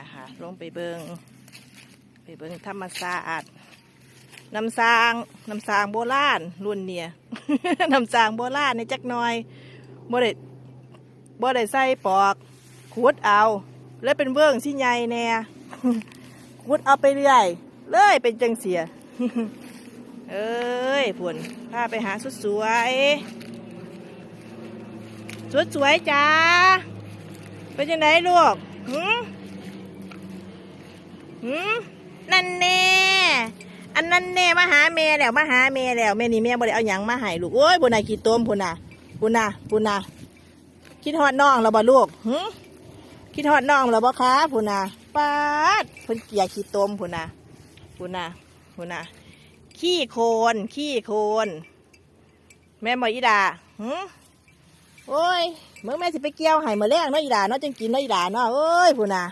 นะคะลงไปเบิงไปเบิงธรรมศาสตร์น้ำสาง น้ำสางโบราณรุ่นเนี่ยน้ำสางโบราณในจักหน่อยบ่ได้บ่ได้ใส่ปอกขุดเอา แล้วเป็นเบื้องที่ใหญ่แน่ขุดเอาไปเรื่อยเลยเป็นจังเสีย เอ้ยผุนพาไปหาสุดสวยสุดสวยจ้าเป็นยังไงลูกหื หืมนั่นแน่อันนั้นแน่มาหาแม่แล้วมาหาแม่แล้วแม่นี่แม่บ่ได้เอาหยังมาให้ลูกโอ้ยบุญนาขี้ต้มพุนน่ะพุ่นน่ะพุ่นน่ะคิดฮอดน้องแล้วบ่ลูกหืมคิดฮอดน้องแล้วบ่คะพุ่นน่ะปาดเพิ่นเกลียขี้ต้มพุนน่ะพุ่นน่ะพุ่นน่ะขี้โคนขี้โคนแม่บ่อีดาหืมโอ้ยเมื่อแม่สิไปเกี่ยวให้มาแรงเนาะอีหลาเนาะจังกินเนาะอีหลาเนาะเอ้ยพูน่ะ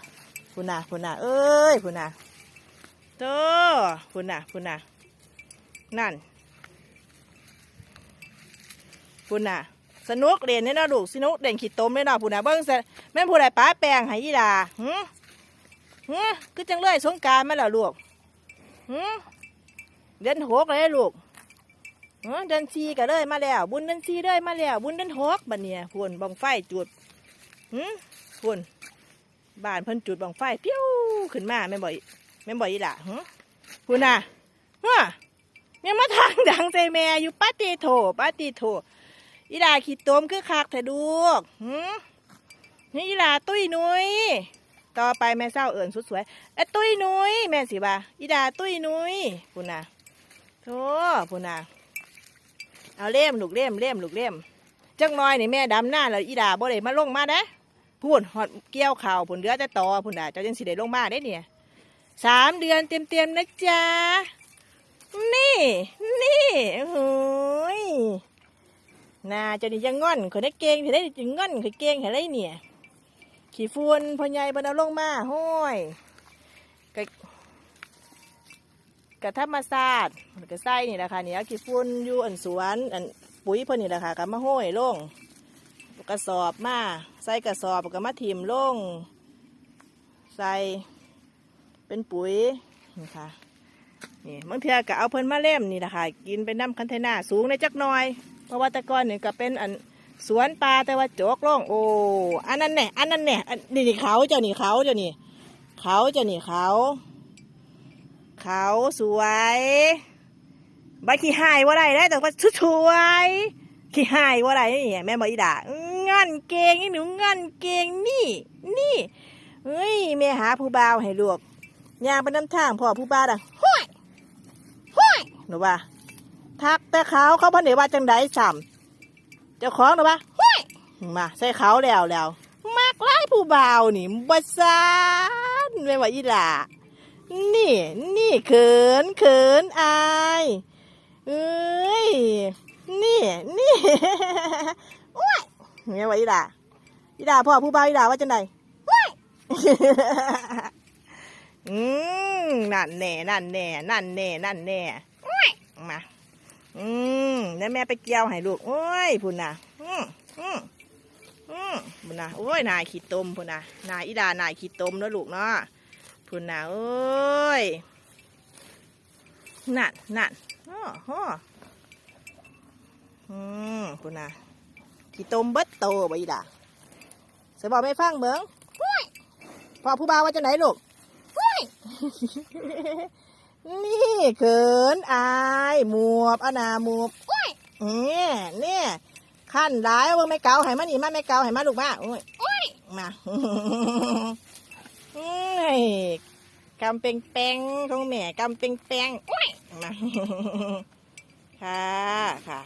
พูน่ะพูน่ะเอ้ยพูน่ะโตพูน่ะพูน่ะนั่นพูน่ะสนุกเรียนเนี่ยนาะลูกสนุกเด่นขีดต้มเนี่ยนาะพูน่ะเบิ้งซะแม่ผู้ใดป้าแปลงให้อีหลาหืมหืมคือจังเลยสงการมาแล้วลูกหืมเดือนหกเลยลูกเออเดินซีก็เลยมาแล้ว บุญเดินซีเลยมาแล้ว บุญเดินหกบัดเนี่ยพุ่นบังไฟจุดหืมพุ่น บ้านเพิ่นจุดบังไฟเปี้ยวขึ้นมาแม่บ่อยแม่บ่อยอีหล่ะหืมพุ่นน่ะฮะยังมาทางดังใจแม่อยู่ปาติโถปาติโถอีลาขี้ตมคือคักแท้ดูกหืมนี่อีลาตุ้ยนุ้ยต่อไปแม่เศร้าเอิ่นสุดสวยเอ้ตุ้ยนุ้ยแม่สิบ่าอีดาตุ้ยนุ้ยพุ่นน่ะโธ่พุ่นน่ะเอาเล่มลูกเล่มเล่มลูกเล่มจังน้อยนี่แม่ดำหน้าแล้วอีดาบ่ได้มาลงมาเด้ พูดหอดเกี่ยวข่าวผลเดือจะต่อผลด่าเจ้าจังสิได้ลงมาได้เนี่ยสามเดือนเต็มเต็มๆนะจ๊ะนี่ นี่โอ้ยน่าเจะนี่ยังง่อนเขาได้เก่งเขาได้จึงง่อนเขาเก่งเขาได้เนี่ย ขี่ฝุ่นพ่อใหญ่บนเอาลงมาห้อยกะกะธรรมศาสตร์กะไส้นี่แหละค่ะนี่เอาขี่ฝุ่นอยู่อันสวนอันปุ๋ยเพิ่นนี่แหละค่ะก็มาห้อยลง กระสอบมาใส่กระสอบก็มาถิ่มลง ใส่เป็นปุ๋ยนี่ค่ะนี่บางเทื่อก็เอาเพิ่นมาเล่มนี่แหละคะกินเป็นน้ำคันเทน่าสูงในจักหน่อย เพราะว่าตะกอนนี่ก็เป็นอันสวนปลาแต่ว่าโจกล่องโอ้อันนั้นแน่อันนั้นแน่นี่นี่เขาเจ้านี่เขาเจ้านี่เขาเจ้านี่เขาเขาสวยใบขี้หายว่าไรได้แต่ว่าสวยขี้หายว่าไรนี่แม่บออีด่า งันเกงนี่หนูงันเก่งนี่ นี่เฮ้ยแม่หาผู้บ่าวให้ลูกยางไปน้ำทางพ่อผู้บ่าวดังห้อยห้อยหนูว่า ทักแต่เขาเขาพันเดว่าจังไดซ้ำเจ้าของหนูว่าห้อยมาใส่เขาแล้วแล้วมากไล่ผู้บ่าวนี่บัสานแม่บอกอีด่านี่ นี่เขินเขินอายเอ้ย นี่ นี่ โอ้ยไงวะอีด่าอีด่าพ่อผู้บ่าวอีด่าว่าจังไดโอ้ยอืมนั่นแน่นั่นแน่นั่นแน่นั่นแน่โอ้ยมาอืมแล้วแม่ไปเกี่ยวให้ลูกโอ้ยพุ่นน่ะอืมอืมอืมพุ่นน่ะโอ้ยนายขี้ตมพุ่นน่ะนายอีด่านายขี้ตมเนอะลูกเนาะพุ่นน่ะเอ้ยนั่นนั่นโอ้โหอืมพุ่นน่ะ กี่ต้มเบิดโตบ่อีด่าสบอกไม่ฟังเบิงห้วยพ่อผู้บ่าวว่าจะไหนลูกนี่เขินอายหมวบอนาหมวบเนี่ยเนี่ยขั้นร้ายว่าไม่เกาให้มาหนีมาไม่เกาให้มาลูกมาโอ้ยโอ้ยมาเอ้ยกำเป็งแปงของแม่กำเป็งแปงโอ้ยมาค่ะค่ะ